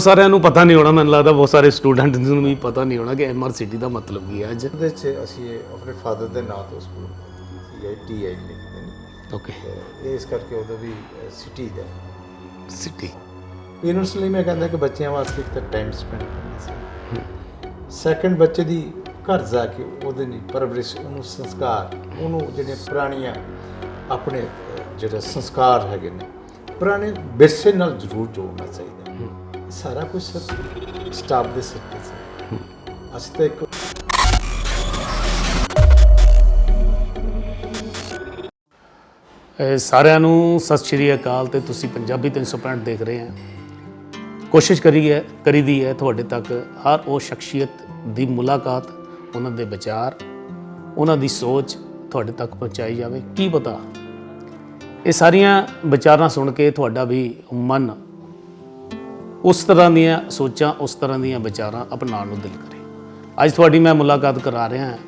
ਸਾਰਿਆਂ ਨੂੰ ਪਤਾ ਨਹੀਂ ਹੋਣਾ ਮੈਨੂੰ ਲੱਗਦਾ ਬਹੁਤ ਸਾਰੇ ਸਟੂਡੈਂਟ ਨੂੰ ਵੀ ਪਤਾ ਨਹੀਂ ਹੋਣਾ ਕਿ ਐਮਆਰ ਸਿਟੀ ਦਾ ਮਤਲਬ ਕੀ ਹੈ ਅੱਜ। ਉਹਦੇ 'ਚ ਅਸੀਂ ਇਹ ਆਪਣੇ ਫਾਦਰ ਦੇ ਨਾਂ ਤੋਂ ਸਕੂਲ ਸੀ ਆਈ ਲਿਖਦੇ ਨੇ। ਓਕੇ ਇਸ ਕਰਕੇ ਉਦੋਂ ਵੀ ਸਿਟੀ ਦਾ ਸਿਟੀ ਪੇਰੈਂਟਸ ਲਈ ਮੈਂ ਕਹਿੰਦਾ ਕਿ ਬੱਚਿਆਂ ਵਾਸਤੇ ਇੱਕ ਤਾਂ ਟਾਈਮ ਸਪੈਂਡ ਕਰਨਾ ਸੀ। ਸੈਕੰਡ ਬੱਚੇ ਦੀ ਘਰ ਜਾ ਕੇ ਉਹਦੇ ਲਈ ਪਰਵਰਿਸ਼ ਉਹਨੂੰ ਸੰਸਕਾਰ ਉਹਨੂੰ ਜਿਹੜੇ ਪੁਰਾਣੀਆਂ ਆਪਣੇ ਜਿਹੜੇ ਸੰਸਕਾਰ ਹੈਗੇ ਨੇ ਪੁਰਾਣੇ ਵਿਰਸੇ ਨਾਲ ਜ਼ਰੂਰ ਜੋੜਨਾ ਚਾਹੀਦਾ। ਸਾਰਾ ਕੁਝ ਸਟਾਫ ਦੇ ਸਿਰ ਤੇ ਸੀ। ਅਸੀਂ ਤਾਂ ਇੱਕ ਸਾਰਿਆਂ ਨੂੰ ਸਤਿ ਸ਼੍ਰੀ ਅਕਾਲ ਤੇ ਤੁਸੀਂ ਪੰਜਾਬੀ 365 ਦੇਖ ਰਹੇ ਆ ਕੋਸ਼ਿਸ਼ ਕਰੀ ਹੈ ਕਰੀਦੀ ਹੈ ਤੁਹਾਡੇ ਤੱਕ ਹਰ ਉਹ ਸ਼ਖਸੀਅਤ ਦੀ ਮੁਲਾਕਾਤ, ਉਹਨਾਂ ਦੇ ਵਿਚਾਰ, ਉਹਨਾਂ ਦੀ ਸੋਚ ਤੁਹਾਡੇ ਤੱਕ ਪਹੁੰਚਾਈ ਜਾਵੇ। ਕੀ ਪਤਾ? ਇਹ ਸਾਰੀਆਂ ਵਿਚਾਰਾਂ ਸੁਣ ਕੇ ਤੁਹਾਡਾ ਵੀ ਮਨ ਉਸ ਤਰ੍ਹਾਂ ਦੀਆਂ ਸੋਚਾਂ ਉਸ ਤਰ੍ਹਾਂ ਦੀਆਂ ਵਿਚਾਰਾਂ ਅਪਣਾਉਣ ਨੂੰ ਦਿਲ ਕਰੇ। ਅੱਜ ਤੁਹਾਡੀ ਮੈਂ ਮੁਲਾਕਾਤ ਕਰਾ ਰਿਹਾ ਹਾਂ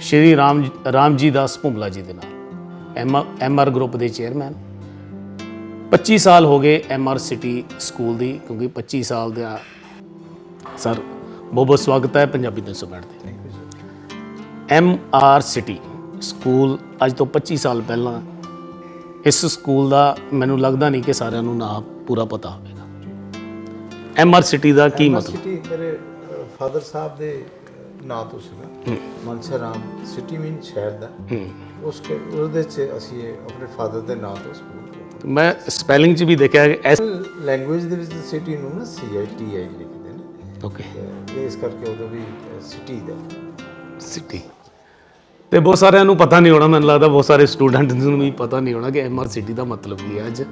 ਸ਼੍ਰੀ ਰਾਮ ਰਾਮ ਜੀ ਦਾਸ ਭੁੰਬਲਾ ਜੀ ਦੇ ਨਾਲ। ਐਮ ਆਰ ਗਰੁੱਪ ਦੇ ਚੇਅਰਮੈਨ। 25 ਸਾਲ ਹੋ ਗਏ ਐਮ ਆਰ ਸਿਟੀ ਸਕੂਲ ਦੀ ਕਿਉਂਕਿ 25 ਸਾਲ ਦਾ ਸਰ ਬਹੁਤ ਬਹੁਤ ਸਵਾਗਤ ਹੈ ਪੰਜਾਬੀ ਦੇ ਸੁਬੈਠ ਦੇ ਐਮ ਆਰ ਸਿਟੀ ਸਕੂਲ ਅੱਜ ਤੋਂ 25 ਸਾਲ ਪਹਿਲਾਂ ਇਸ ਸਕੂਲ ਦਾ ਮੈਨੂੰ ਲੱਗਦਾ ਨਹੀਂ ਕਿ ਸਾਰਿਆਂ ਨੂੰ ਨਾਮ ਪੂਰਾ ਪਤਾ ਹੋਵੇਗਾ ਐਮ ਆਰ ਸਿਟੀ ਦਾ ਕੀ ਮਤਲਬ? ਸਿਟੀ ਮੇਰੇ ਫਾਦਰ ਸਾਹਿਬ ਦੇ ਨਾਂ ਤੋਂ ਸੀਗਾ। ਮਨਸਾ ਰਾਮ ਸਿਟੀ ਮੀਨ ਸ਼ਹਿਰ ਦਾ। ਉਸ ਕੇ ਉਹਦੇ ਚ ਅਸੀਂ ਇਹ ਆਪਣੇ ਫਾਦਰ ਦੇ ਨਾਂ ਤੋਂ ਸਕੂਲ ਮੈਂ ਸਪੈਲਿੰਗ 'ਚ ਵੀ ਦੇਖਿਆ ਐਸ ਲੈਂਗੁਏਜ ਦੇ ਵਿੱਚ ਸਿਟੀ ਨੂੰ ਨਾ ਸੀ ਆਈ ਟੀ ਆਈ ਲਿਖਦੇ ਨੇ। ਓਕੇ ਇਸ ਕਰਕੇ ਉਦੋਂ ਵੀ ਸਿਟੀ ਦਾ। ਸਿਟੀ ਤੇ ਬਹੁਤ ਸਾਰਿਆਂ ਨੂੰ ਪਤਾ ਨਹੀਂ ਹੋਣਾ ਮੈਨੂੰ ਲੱਗਦਾ ਬਹੁਤ ਸਾਰੇ ਸਟੂਡੈਂਟ ਨੂੰ ਵੀ ਪਤਾ ਨਹੀਂ ਹੋਣਾ ਕਿ ਐਮਆਰ ਸਿਟੀ ਦਾ ਮਤਲਬ ਕੀ ਹੈ ਅੱਜ।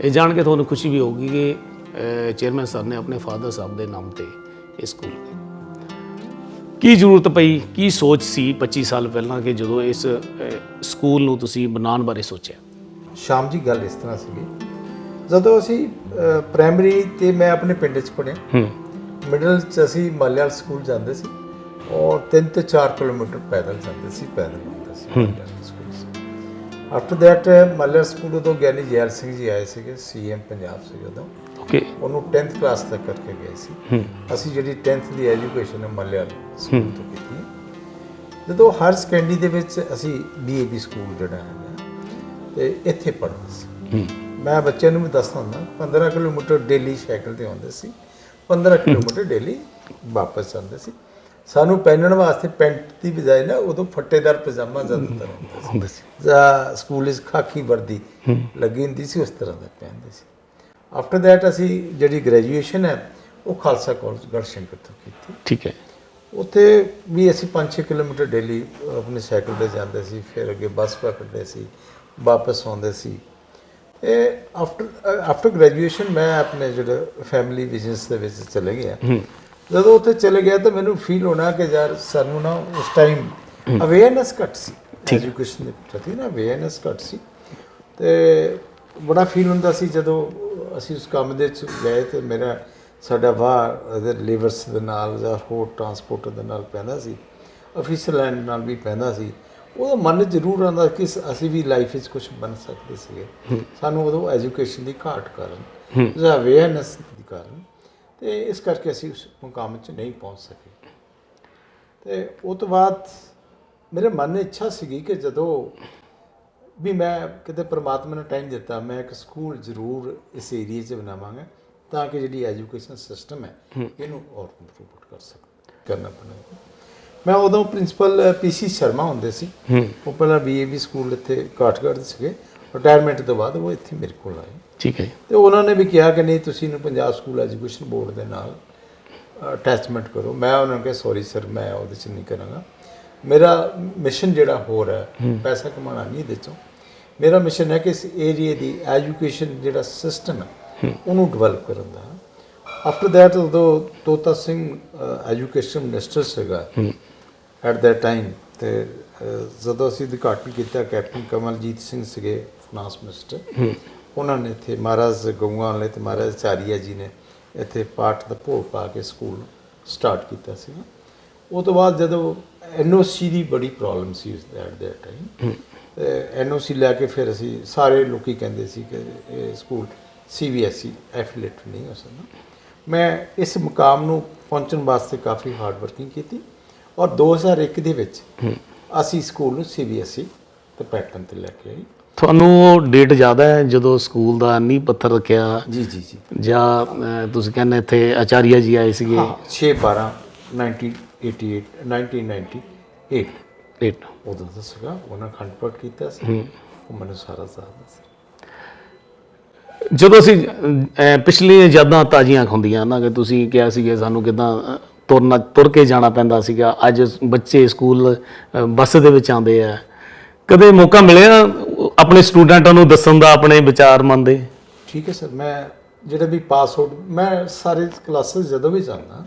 ਇਹ ਜਾਣ ਕੇ ਤੁਹਾਨੂੰ ਖੁਸ਼ੀ ਵੀ ਹੋਊਗੀ ਕਿ ਚੇਅਰਮੈਨ ਸਰ ਨੇ ਆਪਣੇ ਫਾਦਰ ਸਾਹਿਬ ਦੇ ਨਾਮ ਤੇ ਇਹ ਸਕੂਲ ਕੀ ਜ਼ਰੂਰਤ ਪਈ? ਕੀ ਸੋਚ ਸੀ 25 ਸਾਲ ਪਹਿਲਾਂ ਕਿ ਜਦੋਂ ਇਸ ਸਕੂਲ ਨੂੰ ਤੁਸੀਂ ਬਣਾਉਣ ਬਾਰੇ ਸੋਚਿਆ? ਸ਼ਾਮ ਜੀ ਗੱਲ ਇਸ ਤਰ੍ਹਾਂ ਸੀਗੀ। ਜਦੋਂ ਅਸੀਂ ਪ੍ਰਾਇਮਰੀ ਤੇ ਮੈਂ ਆਪਣੇ ਪਿੰਡ 'ਚ ਪੜ੍ਹਿਆ। ਹੂੰ। ਮਿਡਲ 'ਚ ਅਸੀਂ ਮਾਲਿਆਲ ਸਕੂਲ ਜਾਂਦੇ ਸੀ ਔਰ 3 ਤੋਂ 4 ਕਿਲੋਮੀਟਰ ਪੈਦਲ ਜਾਂਦੇ ਸੀ ਪੈਦਲ ਸੀ ਸਕੂਲ ਸੀ ਆਫਟਰ ਦੈਟ ਮਾਲਿਆਲ ਸਕੂਲ ਤੋਂ ਗਿਆਨੀ ਜੈਲ ਸਿੰਘ ਜੀ ਆਏ ਸੀਗੇ ਸੀਐਮ ਪੰਜਾਬ ਸੀ ਉਦੋਂ। ਓਕੇ ਉਹਨੂੰ 10th ਕਲਾਸ ਤੱਕ ਕਰਕੇ ਗਏ ਸੀ। ਅਸੀਂ ਜਿਹੜੀ 10th ਦੀ ਐਜੂਕੇਸ਼ਨ ਹੈ ਮਾਲਿਆਲ ਸਕੂਲ ਤੋਂ ਕੀਤੀ ਜਦੋਂ ਹਰ ਸੈਕੰਡਰੀ ਦੇ ਵਿੱਚ ਅਸੀਂ ਡੀਏਵੀ ਸਕੂਲ ਜਿਹੜਾ ਹੈ ਤੇ ਇੱਥੇ ਪੜ੍ਹਦੇ ਸੀ। ਮੈਂ ਬੱਚਿਆਂ ਨੂੰ ਵੀ ਦੱਸਦਾ ਹੁੰਦਾ 15 ਕਿਲੋਮੀਟਰ ਡੇਲੀ ਸਾਈਕਲ ਤੇ ਆਉਂਦੇ ਸੀ 15 ਕਿਲੋਮੀਟਰ ਡੇਲੀ ਵਾਪਸ ਜਾਂਦੇ ਸੀ। ਸਾਨੂੰ ਪਹਿਨਣ ਵਾਸਤੇ ਪੈਂਟ ਦੀ ਬਜਾਏ ਨਾ ਉਦੋਂ ਫੱਟੇਦਾਰ ਪਜਾਮਾ ਜ਼ਿਆਦਾਤਰ ਹੁੰਦਾ ਸੀ। ਜਾਂ ਸਕੂਲ ਵਿੱਚ ਖਾਕੀ ਵਰਦੀ ਲੱਗੀ ਹੁੰਦੀ ਸੀ ਉਸ ਤਰ੍ਹਾਂ ਦਾ ਪਹਿਨਦੇ ਸੀ। ਆਫਟਰ ਦੈਟ ਅਸੀਂ ਜਿਹੜੀ ਗ੍ਰੈਜੂਏਸ਼ਨ ਹੈ ਉਹ ਖਾਲਸਾ ਕਾਲਜ ਗੜਸ਼ੰਕਰ ਤੋਂ ਕੀਤੀ। ਠੀਕ ਹੈ। ਉੱਥੇ ਵੀ ਅਸੀਂ 5-6 ਕਿਲੋਮੀਟਰ ਡੇਲੀ ਆਪਣੇ ਸਾਈਕਲ ਤੇ ਜਾਂਦੇ ਸੀ ਫਿਰ ਅੱਗੇ ਬੱਸ ਪਕੜਦੇ ਸੀ ਵਾਪਸ ਆਉਂਦੇ ਸੀ। ਇਹ ਆਫਟਰ ਆਫਟਰ ਗ੍ਰੈਜੂਏਸ਼ਨ ਮੈਂ ਆਪਣੇ ਜਿਹੜੇ ਫੈਮਿਲੀ ਬਿਜ਼ਨਸ ਦੇ ਵਿੱਚ ਚਲੇ ਗਿਆ। ਜਦੋਂ ਉੱਥੇ ਚਲੇ ਗਿਆ ਤਾਂ ਮੈਨੂੰ ਫੀਲ ਹੋਣਾ ਕਿ ਯਾਰ ਸਾਨੂੰ ਨਾ ਉਸ ਟਾਈਮ ਅਵੇਅਰਨੈਸ ਘੱਟ ਸੀ। ਐਜੂਕੇਸ਼ਨ ਦੇ ਪ੍ਰਤੀ ਨਾ ਅਵੇਅਰਨੈਸ ਘੱਟ ਸੀ। ਤੇ ਬੜਾ ਫੀਲ ਹੁੰਦਾ ਸੀ ਜਦੋਂ ਅਸੀਂ ਉਸ ਕੰਮ ਦੇ ਵਿੱਚ ਗਏ ਤੇ ਮੇਰਾ ਸਾਡਾ ਵਾਹ ਇਹਦੇ ਲੇਬਰਸ ਦੇ ਨਾਲ ਜਾਂ ਹੋਰ ਟਰਾਂਸਪੋਰਟ ਦੇ ਨਾਲ ਪੈਂਦਾ ਸੀ ਅਫੀਸਰ ਲੈਂਡ ਨਾਲ ਵੀ ਪੈਂਦਾ ਸੀ। ਉਹਦਾ ਮਨ ਜ਼ਰੂਰ ਆਉਂਦਾ ਕਿ ਅਸੀਂ ਵੀ ਲਾਈਫ ਵਿੱਚ ਕੁਝ ਬਣ ਸਕਦੇ ਸੀਗੇ। ਸਾਨੂੰ ਉਦੋਂ ਐਜੂਕੇਸ਼ਨ ਦੀ ਘਾਟ ਕਾਰਨ ਜਾਂ ਅਵੇਅਰਨੈਸ ਦੀ ਕਾਰਨ ਤੇ ਇਸ ਕਰਕੇ ਅਸੀਂ ਉਸ ਮੁਕਾਮ 'ਚ ਨਹੀਂ ਪਹੁੰਚ ਸਕੇ। ਤੇ ਉਹ ਤੋਂ ਬਾਅਦ ਮੇਰੇ ਮਨ ਨੇ ਇੱਛਾ ਸੀਗੀ ਕਿ ਜਦੋਂ ਵੀ ਮੈਂ ਕਿਤੇ ਪ੍ਰਮਾਤਮਾ ਨੇ ਟਾਈਮ ਦਿੱਤਾ ਮੈਂ ਇੱਕ ਸਕੂਲ ਜ਼ਰੂਰ ਇਸ ਏਰੀਏ 'ਚ ਬਣਾਵਾਂਗਾ ਤਾਂ ਕਿ ਜਿਹੜੀ ਐਜੂਕੇਸ਼ਨ ਸਿਸਟਮ ਹੈ ਇਹਨੂੰ ਹੋਰ ਇੰਪਰੂਵ ਕਰ ਸਕਾਂ ਕਰਨਾ ਪਵੇਗਾ ਮੈਂ ਉਦੋਂ ਪ੍ਰਿੰਸੀਪਲ ਪੀਸੀ ਸ਼ਰਮਾ ਹੁੰਦੇ ਸੀ। ਉਹ ਪਹਿਲਾਂ ਬੀਏਬੀ ਸਕੂਲ ਇੱਥੇ ਕਾਠਗੜ੍ਹ ਦੇ ਸੀਗੇ। ਰਿਟਾਇਰਮੈਂਟ ਤੋਂ ਬਾਅਦ ਉਹ ਇੱਥੇ ਮੇਰੇ ਕੋਲ ਆਏ। ਠੀਕ ਹੈ। ਤੇ ਉਹਨਾਂ ਨੇ ਵੀ ਕਿਹਾ ਕਿ ਨਹੀਂ ਤੁਸੀਂ ਇਹਨੂੰ ਪੰਜਾਬ ਸਕੂਲ ਐਜੂਕੇਸ਼ਨ ਬੋਰਡ ਦੇ ਨਾਲ ਅਟੈਚਮੈਂਟ ਕਰੋ। ਮੈਂ ਉਹਨਾਂ ਨੂੰ ਕਿਹਾ ਸੌਰੀ ਸਰ ਮੈਂ ਉਹਦੇ 'ਚ ਨਹੀਂ ਕਰਾਂਗਾ। ਮੇਰਾ ਮਿਸ਼ਨ ਜਿਹੜਾ ਹੋਰ ਹੈ ਪੈਸਾ ਕਮਾਉਣਾ ਨਹੀਂ ਇਹਦੇ 'ਚੋਂ। ਮੇਰਾ ਮਿਸ਼ਨ ਹੈ ਕਿ ਇਸ ਏਰੀਏ ਦੀ ਐਜੂਕੇਸ਼ਨ ਜਿਹੜਾ ਸਿਸਟਮ ਹੈ ਉਹਨੂੰ ਡਿਵੈਲਪ ਕਰਨ ਦਾ। ਆਫਟਰ ਦੈਟ ਉਦੋਂ ਤੋਤਾ ਸਿੰਘ ਐਜੂਕੇਸ਼ਨ ਮਿਨਿਸਟਰ ਸੀਗਾ। ਐਟ that ਟਾਈਮ ਤੇ ਜਦੋਂ ਅਸੀਂ ਉਦਘਾਟਨ ਕੀਤਾ ਕੈਪਟਨ ਕਮਲਜੀਤ ਸਿੰਘ ਸੀਗੇ ਫਾਈਨਾਂਸ ਮਿਨਿਸਟਰ ਉਹਨਾਂ ਨੇ ਇੱਥੇ ਮਹਾਰਾਜ ਗੰਗੂਆਂ ਵਾਲੇ ਤੇ ਮਹਾਰਾਜ ਚਾਰੀਆ ਜੀ ਨੇ ਇੱਥੇ ਪਾਠ ਦਾ ਭੋਗ ਪਾ ਕੇ ਸਕੂਲ ਸਟਾਰਟ ਕੀਤਾ ਸੀ ਉਹ ਤੋਂ ਬਾਅਦ ਜਦੋਂ ਐਨਓਸੀ ਦੀ ਬੜੀ ਪ੍ਰੋਬਲਮ ਸੀ ਉਸ ਐਟ that ਟਾਈਮ ਐਨਓਸੀ ਲੈ ਕੇ ਫਿਰ ਅਸੀਂ ਸਾਰੇ ਲੋਕੀ ਕਹਿੰਦੇ ਸੀ ਕਿ ਇਹ ਸਕੂਲ ਸੀਬੀਐਸਈ ਐਫੀਲੀਏਟ ਨਹੀਂ ਹੋ ਸਕਦਾ। ਮੈਂ ਇਸ ਮੁਕਾਮ ਨੂੰ ਪਹੁੰਚਣ ਵਾਸਤੇ ਕਾਫੀ ਹਾਰਡ ਵਰਕਿੰਗ ਕੀਤੀ ਔਰ 2001 ਦੇ ਵਿੱਚ ਅਸੀਂ ਸਕੂਲ ਨੂੰ ਸੀਬੀਐਸਈ ਤੇ ਪੈਟਰਨ ਤੇ ਲੈ ਕੇ ਆਏ। ਤੁਹਾਨੂੰ ਉਹ ਡੇਟ ਜ਼ਿਆਦਾ ਹੈ ਜਦੋਂ ਸਕੂਲ ਦਾ ਨੀਂਹ ਪੱਥਰ ਰੱਖਿਆ? ਜੀ ਜੀ ਜੀ। ਜਾਂ ਤੁਸੀਂ ਕਹਿੰਦੇ ਇੱਥੇ ਆਚਾਰੀਆ ਜੀ ਆਏ ਸੀਗੇ? ਹਾਂ 6 12 1988 1998 ਡੇਟ ਉਦੋਂ ਦਾ ਸੀਗਾ ਉਹਨਾਂ ਖੰਡ ਪਾਠ ਕੀਤਾ ਸੀ ਉਹ ਮੈਨੂੰ ਸਾਰਾ ਸਾਥ ਸੀ। ਜਦੋਂ ਅਸੀਂ ਅਹ, ਪਿਛਲੀਆਂ ਯਾਦਾਂ ਤਾਜ਼ੀਆਂ ਹੁੰਦੀਆਂ ਨਾ ਕਿ ਤੁਸੀਂ ਕਿਹਾ ਸੀਗੇ ਸਾਨੂੰ ਕਿਦਾਂ ਤੁਰਨਾ ਤੁਰ ਕੇ ਜਾਣਾ ਪੈਂਦਾ ਸੀਗਾ। ਅੱਜ ਬੱਚੇ ਸਕੂਲ ਅਹ, ਬੱਸ ਦੇ ਵਿੱਚ ਆਉਂਦੇ ਆ। ਕਦੇ ਮੌਕਾ ਮਿਲਿਆ ਆਪਣੇ ਸਟੂਡੈਂਟਾਂ ਨੂੰ ਦੱਸਣ ਦਾ ਆਪਣੇ ਵਿਚਾਰ ਮਨ ਦੇ? ਠੀਕ ਹੈ ਸਰ ਮੈਂ ਜਿਹੜੇ ਵੀ ਪਾਸ ਆਊਟ ਮੈਂ ਸਾਰੇ ਕਲਾਸਿਸ ਜਦੋਂ ਵੀ ਜਾਂਦਾ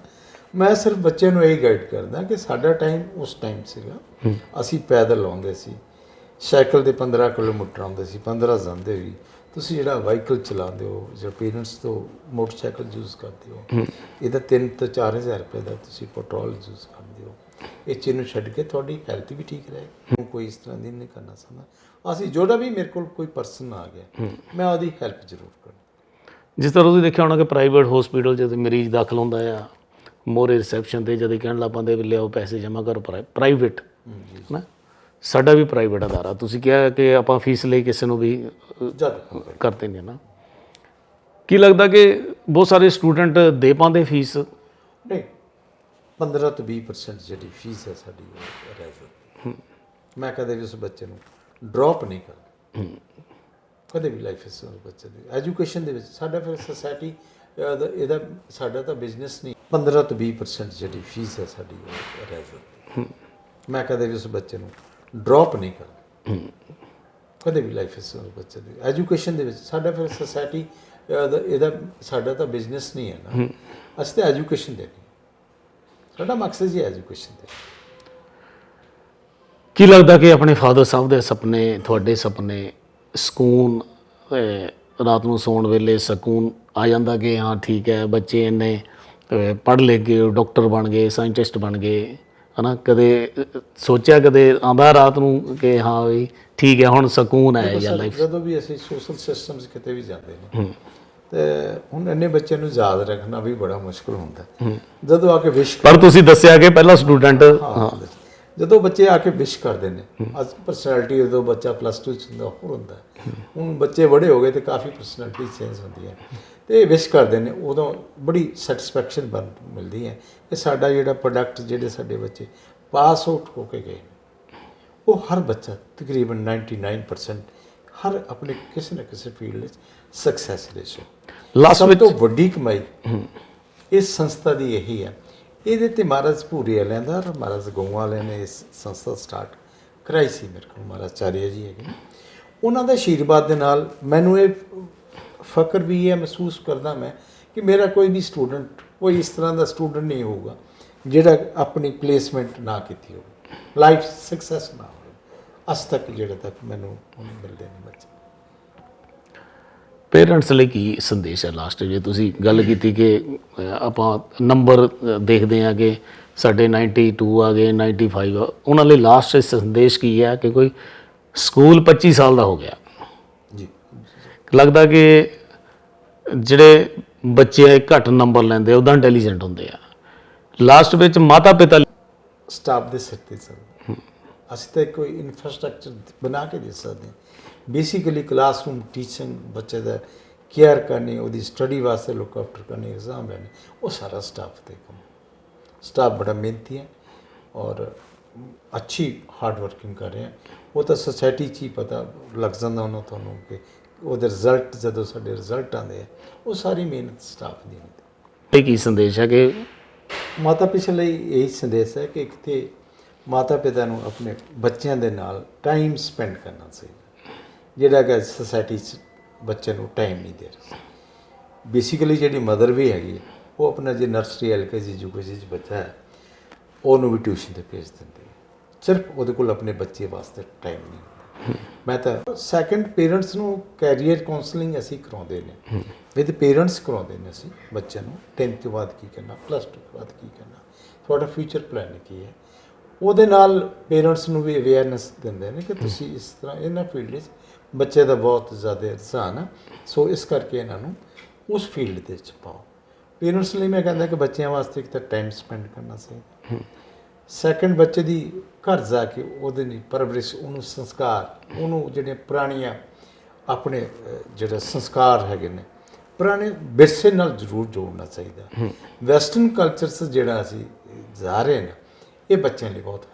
ਮੈਂ ਸਿਰਫ ਬੱਚਿਆਂ ਨੂੰ ਇਹ ਗਾਈਡ ਕਰਦਾ ਕਿ ਸਾਡਾ ਟਾਈਮ ਉਸ ਟਾਈਮ ਸੀਗਾ। ਅਸੀਂ ਪੈਦਲ ਆਉਂਦੇ ਸੀ। ਸਾਈਕਲ ਦੇ 15 ਕਿਲੋਮੀਟਰ ਆਉਂਦੇ ਸੀ 15 ਜਾਂਦੇ ਵੀ ਤੁਸੀਂ ਜਿਹੜਾ ਵਾਹੀਕਲ ਚਲਾਉਂਦੇ ਹੋ ਜਾਂ ਪੇਰੈਂਟਸ ਤੋਂ ਮੋਟਰਸਾਈਕਲ ਯੂਜ਼ ਕਰਦੇ ਹੋ ਇਹਦਾ 3 ਤੋਂ 4000 ਰੁਪਏ ਦਾ ਤੁਸੀਂ ਪੈਟਰੋਲ ਯੂਜ਼ ਕਰਦੇ ਹੋ। ਇਹ ਚੀਜ਼ ਨੂੰ ਛੱਡ ਕੇ ਤੁਹਾਡੀ ਹੈਲਥ ਵੀ ਠੀਕ ਰਹੇ। ਕੋਈ ਇਸ ਤਰ੍ਹਾਂ ਦੀ ਨਹੀਂ ਕਰਨਾ ਚਾਹੁੰਦਾ। ਅਸੀਂ ਜਿਹੜਾ ਵੀ ਮੇਰੇ ਕੋਲ ਕੋਈ ਪਰਸਨ ਆ ਗਿਆ। ਮੈਂ ਉਹਦੀ ਹੈਲਪ ਜ਼ਰੂਰ ਕਰਾਂ ਜਿਸ ਤਰ੍ਹਾਂ ਤੁਸੀਂ ਦੇਖਿਆ ਹੋਣਾ ਕਿ ਪ੍ਰਾਈਵੇਟ ਹਸਪੀਟਲ ਜਦੋਂ ਮਰੀਜ਼ ਦਾਖਲ ਹੁੰਦਾ ਆ ਮੋਰੇ ਰਿਸੈਪਸ਼ਨ ਤੇ ਜਦੋਂ ਕਹਿਣ ਲੱਗ ਪੈਂਦੇ ਵੀ ਲਿਆਓ ਪੈਸੇ ਜਮ੍ਹਾਂ ਕਰੋ ਪ੍ਰਾਈਵੇਟ ਨਾ ਸਾਡਾ ਵੀ ਪ੍ਰਾਈਵੇਟ ਅਦਾਰਾ। ਤੁਸੀਂ ਕਿਹਾ ਕਿ ਆਪਾਂ ਫੀਸ ਲਈ ਕਿਸੇ ਨੂੰ ਵੀ ਕਰਦੇ ਨੇ ਨਾ ਕੀ ਲੱਗਦਾ ਕਿ ਬਹੁਤ ਸਾਰੇ ਸਟੂਡੈਂਟ ਦੇ ਪਾਉਂਦੇ ਫੀਸ ਨਹੀਂ 15 ਤੋਂ 20% ਜਿਹੜੀ ਫੀਸ ਹੈ ਸਾਡੀ ਉਹ ਮੈਂ ਕਦੇ ਵੀ ਉਸ ਬੱਚੇ ਨੂੰ ਡ੍ਰੌਪ ਨਹੀਂ ਕਰਦਾ। ਕਦੇ ਵੀ ਲਾਈਫ ਇਸ ਬੱਚੇ ਦੀ ਐਜੂਕੇਸ਼ਨ ਦੇ ਵਿੱਚ ਸਾਡਾ ਫਿਰ ਸੋਸਾਇਟੀ ਇਹਦਾ ਸਾਡਾ ਤਾਂ ਬਿਜ਼ਨਸ ਨਹੀਂ। 15 ਤੋਂ 20% ਜਿਹੜੀ ਫੀਸ ਹੈ ਸਾਡੀ ਉਹ ਰਹਿ ਜਾਂਦੀ। ਮੈਂ ਕਦੇ ਵੀ ਉਸ ਬੱਚੇ ਨੂੰ ਡ੍ਰੌਪ ਨਹੀਂ ਕਰਦਾ। ਕਦੇ ਵੀ ਲਾਈਫ ਇਸ ਬੱਚੇ ਦੀ ਐਜੂਕੇਸ਼ਨ ਦੇ ਵਿੱਚ ਸਾਡਾ ਫਿਰ ਸੋਸਾਇਟੀ ਇਹਦਾ ਸਾਡਾ ਤਾਂ ਬਿਜ਼ਨਸ ਨਹੀਂ ਹੈ ਨਾ। ਅਸੀਂ ਤਾਂ ਐਜੂਕੇਸ਼ਨ ਦੇਣੀ ਹੈ। ਸਾਡਾ ਮਕਸਦ ਹੀ ਐਜੂਕੇਸ਼ਨ ਤੇ ਕੀ ਲੱਗਦਾ ਕਿ ਆਪਣੇ ਫਾਦਰ ਸਾਹਿਬ ਦੇ ਸੁਪਨੇ, ਤੁਹਾਡੇ ਸੁਪਨੇ, ਸਕੂਨ ਰਾਤ ਨੂੰ ਸੌਣ ਵੇਲੇ ਸਕੂਨ ਆ ਜਾਂਦਾ ਕਿ ਹਾਂ ਠੀਕ ਹੈ ਬੱਚੇ ਇੰਨੇ ਪੜ੍ਹ ਲਿਖ ਗਏ ਡਾਕਟਰ ਬਣ ਗਏ ਸਾਇੰਟਿਸਟ ਬਣ ਗਏ ਹਨਾ? ਕਦੇ ਸੋਚਿਆ ਕਦੇ ਆਂਦਾ ਰਾਤ ਨੂੰ ਕਿ ਹਾਂ ਵੀ ਠੀਕ ਹੈ ਹੁਣ ਸਕੂਨ ਹੈ ਜਾਂ ਲਾਈਫ ਜਦੋਂ ਵੀ ਅਸੀਂ ਸੋਸ਼ਲ ਸਿਸਟਮਸ ਕਿਤੇ ਵੀ ਜਾਂਦੇ ਨੇ ਤੇ ਹੁਣ ਇੰਨੇ ਬੱਚਿਆਂ ਨੂੰ ਯਾਦ ਰੱਖਣਾ ਵੀ ਬੜਾ ਮੁਸ਼ਕਲ ਹੁੰਦਾ। ਜਦੋਂ ਆ ਕੇ ਵਿਸ਼ ਪਰ ਤੁਸੀਂ ਦੱਸਿਆ ਕਿ ਪਹਿਲਾ ਸਟੂਡੈਂਟ ਹਾਂ ਜਦੋਂ ਬੱਚੇ ਆ ਕੇ ਵਿਸ਼ ਕਰਦੇ ਨੇ ਅੱਜ ਪਰਸਨੈਲਿਟੀ ਜਦੋਂ ਬੱਚਾ ਪਲੱਸ 2 ਚ ਹੁੰਦਾ ਹੋਰ ਹੁੰਦਾ। ਹੁਣ ਬੱਚੇ ਬੜੇ ਹੋ ਗਏ ਤੇ ਕਾਫੀ ਪਰਸਨੈਲਿਟੀ ਚੇਂਜ ਹੁੰਦੀ ਹੈ। ਤੇ ਵਿਸ਼ ਕਰਦੇ ਨੇ ਉਦੋਂ ਬੜੀ ਸੈਟੀਸਫੈਕਸ਼ਨ ਬਣ ਮਿਲਦੀ ਹੈ ਕਿ ਸਾਡਾ ਜਿਹੜਾ ਪ੍ਰੋਡਕਟ ਜਿਹੜੇ ਸਾਡੇ ਬੱਚੇ ਪਾਸ ਆਊਟ ਹੋ ਕੇ ਗਏ ਉਹ ਹਰ ਬੱਚਾ ਤਕਰੀਬਨ 99% ਹਰ ਆਪਣੇ ਕਿਸੇ ਨਾ ਕਿਸੇ ਫੀਲਡ ਵਿੱਚ ਸਕਸੈਸ ਰੇਸ਼ੋ ਲਾਸਟ ਵਿੱਚ ਤੋਂ ਵੱਡੀ ਕਮਾਈ ਇਸ ਸੰਸਥਾ ਦੀ ਇਹੀ ਹੈ। ਇਹਦੇ ਤੇ ਮਹਾਰਾਜ ਭੂਰੀ ਵਾਲਿਆਂ ਦਾ ਔਰ ਮਹਾਰਾਜ ਗਊਆਂ ਵਾਲਿਆਂ ਨੇ ਇਸ ਸੰਸਥਾ ਸਟਾਰਟ ਕਰਾਈ ਸੀ ਮੇਰੇ ਕੋਲ, ਮਹਾਰਾਜ ਚਾਰਿਆ ਜੀ ਹੈਗੇ ਉਹਨਾਂ ਦਾ ਆਸ਼ੀਰਵਾਦ ਦੇ ਨਾਲ ਮੈਨੂੰ ਇਹ ਫਕਰ ਵੀ ਹੈ, ਮਹਿਸੂਸ ਕਰਦਾ ਮੈਂ ਕਿ ਮੇਰਾ ਕੋਈ ਵੀ ਸਟੂਡੈਂਟ ਕੋਈ ਇਸ ਤਰ੍ਹਾਂ ਦਾ ਸਟੂਡੈਂਟ ਨਹੀਂ ਹੋਊਗਾ, ਜਿਹੜਾ ਆਪਣੀ ਪਲੇਸਮੈਂਟ ਨਾ ਕੀਤੀ ਹੋਵੇ। ਲਾਈਫ ਸਕਸੈਸ ਨਾ ਹੋਵੇ। ਅੱਜ ਤੱਕ ਜਿਹੜਾ ਤੱਕ ਮੈਨੂੰ ਮਿਲਦੇ ਨੇ ਬੱਚੇ। ਪੇਰੈਂਟਸ ਲਈ ਕੀ ਸੰਦੇਸ਼ ਹੈ ਲਾਸਟ ਜੇ ਤੁਸੀਂ ਗੱਲ ਕੀਤੀ ਕਿ ਆਪਾਂ ਨੰਬਰ ਦੇਖਦੇ ਹਾਂ ਕਿ ਸਾਡੇ 92 ਆ ਗਏ 95 ਆ ਉਹਨਾਂ ਲਈ ਲਾਸਟ ਸੰਦੇਸ਼ ਕੀ ਹੈ ਕਿ ਕੋਈ ਸਕੂਲ 25 ਸਾਲ ਦਾ ਹੋ ਗਿਆ। ਜੀ। ਲੱਗਦਾ ਕਿ ਜਿਹੜੇ ਬੱਚੇ ਘੱਟ ਨੰਬਰ ਲੈਂਦੇ ਉਹਦਾ ਇੰਟੈਲੀਜੈਂਟ ਹੁੰਦੇ ਆ। ਲਾਸਟ ਵਿੱਚ ਮਾਤਾ ਪਿਤਾ ਸਟਾਫ ਦੇ ਤੇ ਸਰ। ਅਸੀਂ ਤਾਂ ਕੋਈ ਇਨਫਰਾਸਟ੍ਰਕਚਰ ਬਣਾ ਕੇ ਦੇ ਸਕਦੇ ਬੇਸਿਕਲੀ ਕਲਾਸਰੂਮ ਟੀਚਿੰਗ ਬੱਚੇ ਦਾ ਕੇਅਰ ਕਰਨੀ ਉਹਦੀ ਸਟੱਡੀ ਵਾਸਤੇ ਲੁੱਕ ਆਫਟਰ ਕਰਨੀ ਐਗਜ਼ਾਮ ਲੈਣੇ ਉਹ ਸਾਰਾ ਸਟਾਫ ਤੇ ਕੰਮ ਸਟਾਫ ਬੜਾ ਮਿਹਨਤੀ ਹੈ ਔਰ ਅੱਛੀ ਹਾਰਡ ਵਰਕਿੰਗ ਕਰ ਰਹੇ ਹੈ ਉਹ ਤਾਂ ਸੋਸਾਇਟੀ 'ਚ ਹੀ ਪਤਾ ਲੱਗ ਜਾਂਦਾ ਉਹਨਾਂ ਤੁਹਾਨੂੰ ਕਿ ਉਹਦੇ ਰਿਜ਼ਲਟ ਜਦੋਂ ਸਾਡੇ ਰਿਜ਼ਲਟ ਆਉਂਦੇ ਆ ਉਹ ਸਾਰੀ ਮਿਹਨਤ ਸਟਾਫ ਦੀ ਹੁੰਦੀ ਇਹ ਕੀ ਸੰਦੇਸ਼ ਹੈ ਕਿ ਮਾਤਾ ਪਿਤਾ ਲਈ ਇਹੀ ਸੰਦੇਸ਼ ਹੈ ਕਿ ਕਿਤੇ ਮਾਤਾ ਪਿਤਾ ਨੂੰ ਆਪਣੇ ਬੱਚਿਆਂ ਦੇ ਨਾਲ ਟਾਈਮ ਸਪੈਂਡ ਕਰਨਾ ਚਾਹੀਦਾ ਜਿਹੜਾ ਕਿ ਸੋਸਾਇਟੀ 'ਚ ਬੱਚੇ ਨੂੰ ਟਾਈਮ ਨਹੀਂ ਦੇ ਰਹੀ। ਬੇਸਿਕਲੀ ਜਿਹੜੀ ਮਦਰ ਵੀ ਹੈਗੀ ਉਹ ਆਪਣਾ ਜੇ ਨਰਸਰੀ ਐਲਕੇਜੀ ਯੂਕੇਜੀ 'ਚ ਬੱਚਾ ਹੈ ਉਹਨੂੰ ਵੀ ਟਿਊਸ਼ਨ ਤੇ ਭੇਜ ਦਿੰਦੀ ਹੈ ਸਿਰਫ ਉਹਦੇ ਕੋਲ ਆਪਣੇ ਬੱਚੇ ਵਾਸਤੇ ਟਾਈਮ ਨਹੀਂ ਹੁੰਦਾ। ਮੈਂ ਤਾਂ ਸੈਕੰਡ ਪੇਰੈਂਟਸ ਨੂੰ ਕੈਰੀਅਰ ਕਾਉਂਸਲਿੰਗ ਅਸੀਂ ਕਰਾਉਂਦੇ ਨੇ। ਵਿਦ ਪੇਰੈਂਟਸ ਕਰਾਉਂਦੇ ਨੇ ਅਸੀਂ ਬੱਚਿਆਂ ਨੂੰ। 10th ਤੋਂ ਬਾਅਦ ਕੀ ਕਰਨਾ ਪਲੱਸ 2 ਤੋਂ ਬਾਅਦ ਕੀ ਕਰਨਾ। ਤੁਹਾਡਾ ਫਿਊਚਰ ਪਲਾਨ ਕੀ ਹੈ? ਉਹਦੇ ਨਾਲ ਪੇਰੈਂਟਸ ਨੂੰ ਵੀ ਅਵੇਅਰਨੈਸ ਦਿੰਦੇ ਨੇ ਕਿ ਤੁਸੀਂ ਇਸ ਤਰ੍ਹਾਂ ਇਹਨਾਂ ਫੀਲਡ ਵਿੱਚ ਬੱਚੇ ਦਾ ਬਹੁਤ ਜ਼ਿਆਦਾ ਰੁਝਾਨ ਹੈ ਸੋ ਇਸ ਕਰਕੇ ਇਹਨਾਂ ਨੂੰ ਉਸ ਫੀਲਡ ਦੇ ਵਿੱਚ ਪਾਓ। ਪੇਰੈਂਟਸ ਲਈ ਮੈਂ ਕਹਿੰਦਾ ਕਿ ਬੱਚਿਆਂ ਵਾਸਤੇ ਇੱਕ ਤਾਂ ਟਾਈਮ ਸਪੈਂਡ ਕਰਨਾ ਚਾਹੀਦਾ। ਸੈਕੰਡ ਬੱਚੇ ਦੀ ਘਰ ਜਾ ਕੇ ਉਹਦੇ ਲਈ ਪਰਵਰਿਸ਼ ਉਹਨੂੰ ਸੰਸਕਾਰ ਉਹਨੂੰ ਜਿਹੜੇ ਪੁਰਾਣੀਆਂ ਆਪਣੇ ਜਿਹੜੇ ਸੰਸਕਾਰ ਹੈਗੇ ਨੇ ਪੁਰਾਣੇ ਵਿਰਸੇ ਨਾਲ ਜ਼ਰੂਰ ਜੋੜਨਾ ਚਾਹੀਦਾ। ਵੈਸਟਰਨ ਕਲਚਰ ਸ ਜਿਹੜਾ ਅਸੀਂ ਜਾ ਰਹੇ ਨੇ ਇਹ ਬੱਚਿਆਂ ਲਈ ਬਹੁਤ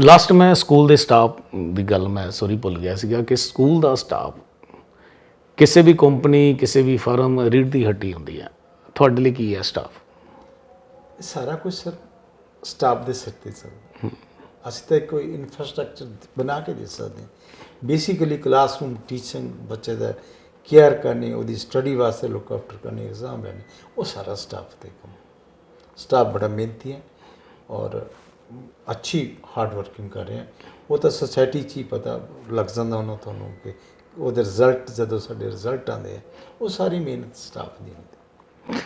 ਲਾਸਟ ਮੈਂ ਸਕੂਲ ਦੇ ਸਟਾਫ ਦੀ ਗੱਲ ਮੈਂ ਸੌਰੀ ਭੁੱਲ ਗਿਆ ਸੀਗਾ ਕਿ ਸਕੂਲ ਦਾ ਸਟਾਫ ਕਿਸੇ ਵੀ ਕੰਪਨੀ ਕਿਸੇ ਵੀ ਫਰਮ ਰੀੜ ਦੀ ਹੱਡੀ ਹੁੰਦੀ ਹੈ। ਤੁਹਾਡੇ ਲਈ ਕੀ ਹੈ ਸਟਾਫ ਸਾਰਾ ਕੁਝ ਸਰ ਸਟਾਫ ਦੇ ਸਿਰ ਤੇ ਸਰ। ਅਸੀਂ ਤਾਂ ਕੋਈ ਇਨਫਰਾਸਟ੍ਰਕਚਰ ਬਣਾ ਕੇ ਦੇ ਸਕਦੇ ਹਾਂ। ਬੇਸਿਕਲੀ ਕਲਾਸਰੂਮ ਟੀਚਿੰਗ ਬੱਚੇ ਦਾ ਕੇਅਰ ਕਰਨੀ ਉਹਦੀ ਸਟੱਡੀ ਵਾਸਤੇ ਲੁੱਕ ਆਫਟਰ ਕਰਨੀ ਐਗਜ਼ਾਮ ਲੈਣੇ ਉਹ ਸਾਰਾ ਸਟਾਫ ਤੇ ਕੰਮ। ਸਟਾਫ ਬੜਾ ਮਿਹਨਤੀ ਹੈ ਔਰ ਅੱਛੀ ਹਾਰਡ ਵਰਕਿੰਗ ਕਰ ਰਹੇ ਹੈ ਉਹ ਤਾਂ ਸੋਸਾਇਟੀ 'ਚ ਹੀ ਪਤਾ ਲੱਗ ਜਾਂਦਾ ਉਹਨਾਂ ਤੁਹਾਨੂੰ ਕਿ ਉਹਦੇ ਰਿਜ਼ਲਟ ਜਦੋਂ ਸਾਡੇ ਰਿਜ਼ਲਟ ਆਉਂਦੇ ਆ, ਉਹ ਸਾਰੀ ਮਿਹਨਤ ਸਟਾਫ ਦੀ ਹੁੰਦੀ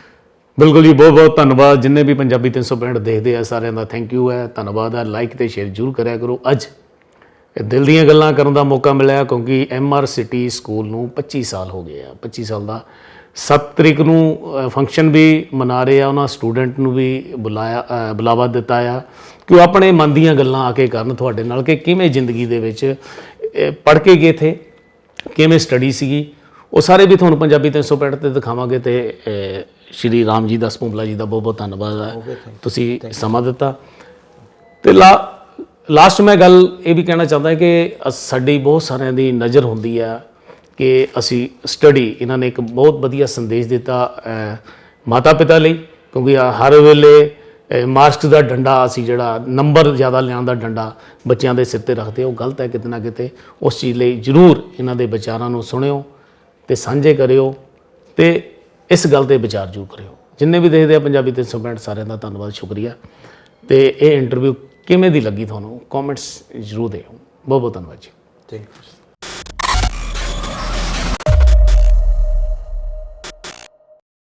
ਬਿਲਕੁਲ ਜੀ ਬਹੁਤ ਬਹੁਤ ਧੰਨਵਾਦ। ਜਿੰਨੇ ਵੀ ਪੰਜਾਬੀ 365 ਦੇਖਦੇ ਆ, ਸਾਰਿਆਂ ਦਾ ਥੈਂਕ ਯੂ ਹੈ। ਧੰਨਵਾਦ ਹੈ। ਲਾਈਕ ਤੇ ਸ਼ੇਅਰ ਜਰੂਰ ਕਰਿਆ ਕਰੋ। ਅੱਜ ਇਹ ਦਿਲ ਦੀਆਂ ਗੱਲਾਂ ਕਰਨ ਦਾ ਮੌਕਾ ਮਿਲਿਆ ਕਿਉਂਕਿ ਐਮਆਰ ਸਿਟੀ ਸਕੂਲ ਨੂੰ 25 ਸਾਲ ਹੋ ਗਏ ਆ। 25 ਸਾਲ ਦਾ 7 ਤਰੀਕ ਨੂੰ ਫੰਕਸ਼ਨ ਵੀ ਮਨਾ ਰਹੇ ਆ। ਉਹਨਾਂ ਸਟੂਡੈਂਟ ਨੂੰ ਵੀ ਬੁਲਾਇਆ ਬੁਲਾਵਾ ਦਿੱਤਾ ਆ। ਕਿ ਉਹ ਆਪਣੇ ਮਨ ਦੀਆਂ ਗੱਲਾਂ ਆ ਕੇ ਕਰਨ ਤੁਹਾਡੇ ਨਾਲ ਕਿ ਕਿਵੇਂ ਜ਼ਿੰਦਗੀ ਦੇ ਵਿੱਚ ਪੜ੍ਹ ਕੇ ਗਏ ਥੇ ਕਿਵੇਂ ਸਟੱਡੀ ਸੀਗੀ। ਉਹ ਸਾਰੇ ਵੀ ਤੁਹਾਨੂੰ ਪੰਜਾਬੀ 365 ਤੇ ਦਿਖਾਵਾਂਗੇ ਤੇ ਸ਼੍ਰੀ ਰਾਮ ਜੀ ਦਾਸ ਭੁੰਬਲਾ ਜੀ ਦਾ ਬਹੁਤ ਬਹੁਤ ਧੰਨਵਾਦ ਹੈ ਤੁਸੀਂ ਸਮਾਂ ਦਿੱਤਾ। ਤੇ ਲਾ ਲਾਸਟ ਮੈਂ ਗੱਲ ਇਹ ਵੀ ਕਹਿਣਾ ਚਾਹੁੰਦਾ ਕਿ ਸਾਡੀ ਬਹੁਤ ਸਾਰਿਆਂ ਦੀ ਨਜ਼ਰ ਹੁੰਦੀ ਆ ਕਿ ਅਸੀਂ ਸਟੱਡੀ ਇਹਨਾਂ ਨੇ ਇੱਕ ਬਹੁਤ ਵਧੀਆ ਸੰਦੇਸ਼ ਦਿੱਤਾ ਮਾਤਾ ਪਿਤਾ ਲਈ ਕਿਉਂਕਿ ਹਰ ਵੇਲੇ ਮਾਸਕ ਦਾ ਡੰਡਾ ਅਸੀਂ ਜਿਹੜਾ, ਨੰਬਰ ਜ਼ਿਆਦਾ ਲਿਆਉਣ ਦਾ ਡੰਡਾ ਬੱਚਿਆਂ ਦੇ ਸਿਰ ਤੇ ਰੱਖਦੇ ਉਹ ਗਲਤ ਹੈ ਕਿਤੇ ਨਾ ਕਿਤੇ। ਉਸ ਚੀਜ਼ ਲਈ ਜ਼ਰੂਰ ਇਹਨਾਂ ਦੇ ਵਿਚਾਰਾਂ ਨੂੰ ਸੁਣਿਓ ਤੇ ਸਾਂਝੇ ਕਰਿਓ ਤੇ ਇਸ ਗੱਲ ਤੇ ਵਿਚਾਰ ਜ਼ਰੂਰ ਕਰਿਓ। ਜਿੰਨੇ ਵੀ ਦੇਖਦੇ ਆ ਪੰਜਾਬੀ 365 ਸਾਰਿਆਂ ਦਾ ਧੰਨਵਾਦ, ਸ਼ੁਕਰੀਆ। ਤੇ ਇਹ ਇੰਟਰਵਿਊ ਕਿਵੇਂ ਦੀ ਲੱਗੀ ਤੁਹਾਨੂੰ? ਕਮੈਂਟਸ ਜ਼ਰੂਰ ਦਿਓ। ਬਹੁਤ ਬਹੁਤ ਧੰਨਵਾਦ ਜੀ। Thank you